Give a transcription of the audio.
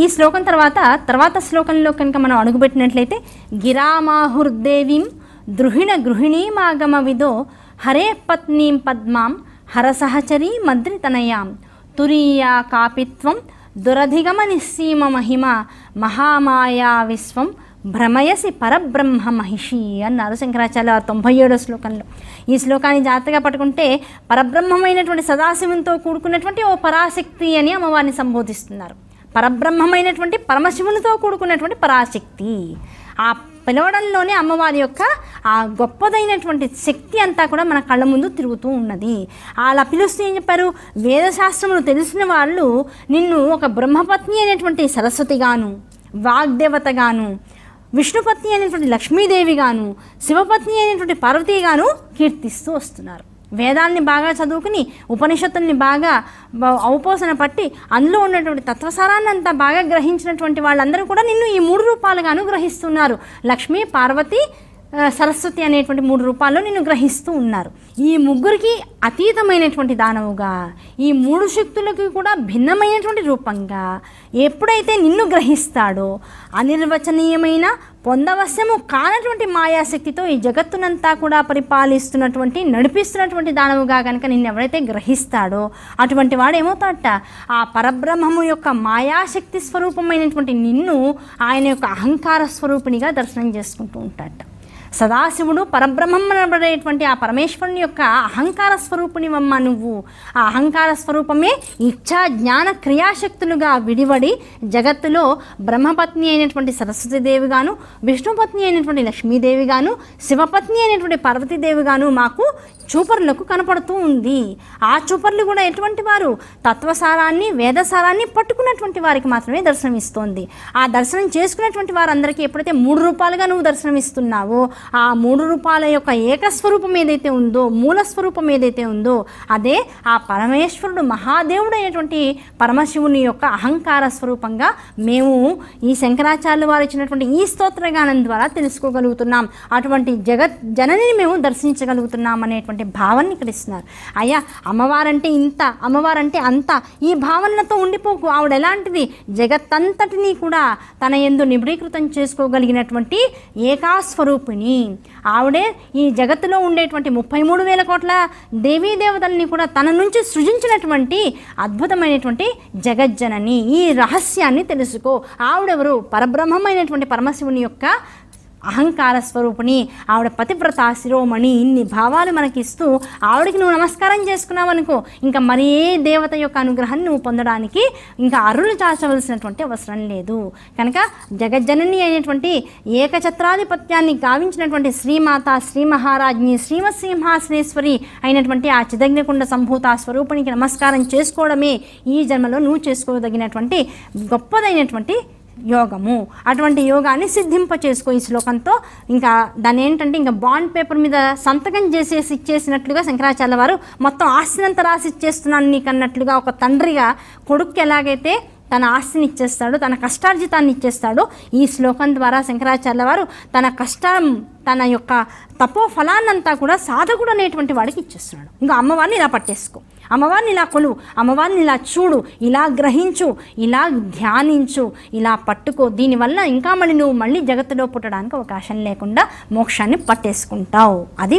ఈ శ్లోకం తర్వాత తర్వాత శ్లోకంలో కనుక మనం అడుగుపెట్టినట్లయితే గిరామాహుర్దేవీం ద్రుహిణ గృహిణీమాగమ విదో హరే పత్నీం పద్మాం హరసహచరీ మద్రితనయాం. తురీయా కాపిత్వం దురధిగమ నిస్సీమ మహిమ మహామాయా విశ్వం భ్రమయసి పరబ్రహ్మ మహిషి అన్నారు శంకరాచార్య తొంభై ఏడో శ్లోకంలో. ఈ శ్లోకాన్ని జాగ్రత్తగా పట్టుకుంటే పరబ్రహ్మమైనటువంటి సదాశివంతో కూడుకున్నటువంటి ఓ పరాశక్తి అని అమ్మవారిని సంబోధిస్తున్నారు. పరబ్రహ్మమైనటువంటి పరమశివునితో కూడుకున్నటువంటి పరాశక్తి. ఆ పిలవడంలోనే అమ్మవారి యొక్క ఆ గొప్పదైనటువంటి శక్తి అంతా కూడా మన కళ్ళ ముందు తిరుగుతూ ఉన్నది. అలా పిలుస్తూ ఏం చెప్పారు? వేదశాస్త్రములు తెలిసిన వాళ్ళు నిన్ను ఒక బ్రహ్మపత్ని అనేటువంటి సరస్వతిగాను వాగ్దేవతగాను విష్ణుపత్ని అనేటువంటి లక్ష్మీదేవిగాను శివపత్ని అయినటువంటి పార్వతీగాను కీర్తిస్తూ వస్తున్నారు. వేదాల్ని బాగా చదువుకుని ఉపనిషత్తుల్ని బాగా ఔపోసన పట్టి అందులో ఉన్నటువంటి తత్వసారాన్ని అంతా బాగా గ్రహించినటువంటి వాళ్ళందరూ కూడా నిన్ను ఈ మూడు రూపాలుగా అనుగ్రహిస్తున్నారు. లక్ష్మి పార్వతి సరస్వతి అనేటువంటి మూడు రూపాల్లో నిన్ను గ్రహిస్తూ ఉన్నారు. ఈ ముగ్గురికి అతీతమైనటువంటి దానవుగా ఈ మూడు శక్తులకి కూడా భిన్నమైనటువంటి రూపంగా ఎప్పుడైతే నిన్ను గ్రహిస్తాడో అనిర్వచనీయమైన పొందవశ్యము కానటువంటి మాయాశక్తితో ఈ జగత్తునంతా కూడా పరిపాలిస్తున్నటువంటి నడిపిస్తున్నటువంటి దానవుగా కనుక నిన్ను ఎవరైతే గ్రహిస్తాడో అటువంటి వాడు ఏమవుతాడట ఆ పరబ్రహ్మము యొక్క మాయాశక్తి స్వరూపమైనటువంటి నిన్ను ఆయన యొక్క అహంకార స్వరూపిణిగా దర్శనం చేసుకుంటూ ఉంటాడట. సదాశివుడు పరబ్రహ్మనబడేటువంటి ఆ పరమేశ్వరుని యొక్క అహంకార స్వరూపునివమ్మ నువ్వు. ఆ అహంకార స్వరూపమే ఇచ్ఛా జ్ఞాన క్రియాశక్తులుగా విడివడి జగత్తులో బ్రహ్మపత్ని అయినటువంటి సరస్వతీదేవిగాను విష్ణుపత్ని అయినటువంటి లక్ష్మీదేవిగాను శివపత్ని అయినటువంటి పార్వతీదేవిగాను మాకు చూపర్లకు కనపడుతూ ఉంది. ఆ చూపర్లు కూడా ఎటువంటి వారు? తత్వసారాన్ని వేదసారాన్ని పట్టుకున్నటువంటి వారికి మాత్రమే దర్శనమిస్తోంది. ఆ దర్శనం చేసుకున్నటువంటి వారందరికీ ఎప్పుడైతే మూడు రూపాలుగా నువ్వు దర్శనమిస్తున్నావో ఆ మూడు రూపాల యొక్క ఏకస్వరూపం ఏదైతే ఉందో మూల స్వరూపం ఏదైతే ఉందో అదే ఆ పరమేశ్వరుడు మహాదేవుడు అయినటువంటి పరమశివుని యొక్క అహంకార స్వరూపంగా మేము ఈ శంకరాచార్యులు వారు ఇచ్చినటువంటి ఈ స్తోత్రగానం ద్వారా తెలుసుకోగలుగుతున్నాం. అటువంటి జగత్ జననిని మేము దర్శించగలుగుతున్నాం అనేటువంటి భావాన్ని ఇక్కడ ఇస్తున్నారు. అయ్యా అమ్మవారంటే ఇంత అమ్మవారంటే అంత ఈ భావనలతో ఉండిపోకు. ఆవిడ ఎలాంటిది? జగత్తంతటినీ కూడా తన ఎందు నిబిడీకృతం చేసుకోగలిగినటువంటి ఏకాస్వరూపిణి ఆవిడే ఈ జగత్తులో ఉండేటువంటి ముప్పై మూడు వేల కోట్ల దేవతల్ని కూడా తన నుంచి సృజించినటువంటి అద్భుతమైనటువంటి జగజ్జనని. ఈ రహస్యాన్ని తెలుసుకో. ఆవిడెవరు? పరబ్రహ్మమైనటువంటి పరమశివుని యొక్క అహంకార స్వరూపిణి ఆవిడ పతివ్రత శిరోమణి ఇన్ని భావాలు మనకి ఇస్తూ ఆవిడకి నువ్వు నమస్కారం చేసుకున్నావు అనుకో ఇంకా మరే దేవత యొక్క అనుగ్రహాన్ని నువ్వు పొందడానికి ఇంకా అరులు చాచవలసినటువంటి అవసరం లేదు. కనుక జగజ్జనని అయినటువంటి ఏకఛత్రాధిపత్యాన్ని గావించినటువంటి శ్రీమాత శ్రీ మహారాజ్ని శ్రీమత్ సింహాసనేశ్వరి అయినటువంటి ఆ చిదగ్నికుండ సంభూత స్వరూపునికి నమస్కారం చేసుకోవడమే ఈ జన్మలో నువ్వు చేసుకోదగినటువంటి గొప్పదైనటువంటి యోగము. అటువంటి యోగాన్ని సిద్ధింప చేసుకో ఈ శ్లోకంతో. ఇంకా దాని ఏంటంటే ఇంకా బాండ్ పేపర్ మీద సంతకం చేసేసి ఇచ్చేసినట్లుగా శంకరాచార్య వారు మొత్తం ఆస్తినంత రాసి ఇచ్చేస్తున్నాను నీకు అన్నట్లుగా ఒక తండ్రిగా కొడుక్కి ఎలాగైతే తన ఆస్తిని ఇచ్చేస్తాడు తన కష్టార్జితాన్ని ఇచ్చేస్తాడు ఈ శ్లోకం ద్వారా శంకరాచార్య వారు తన కష్టం తన యొక్క తపో ఫలాన్నంతా కూడా సాధకుడు అనేటువంటి వాడికి ఇచ్చేస్తున్నాడు. ఇంకా అమ్మవారిని ఇలా పట్టేసుకో. అమ్మవారిని ఇలా కొలువు అమ్మవారిని ఇలా చూడు ఇలా గ్రహించు ఇలా ధ్యానించు ఇలా పట్టుకో. దీనివల్ల ఇంకా మళ్ళీ నువ్వు మళ్ళీ జగత్తులో పుట్టడానికి అవకాశం లేకుండా మోక్షాన్ని పట్టేసుకుంటావు. అది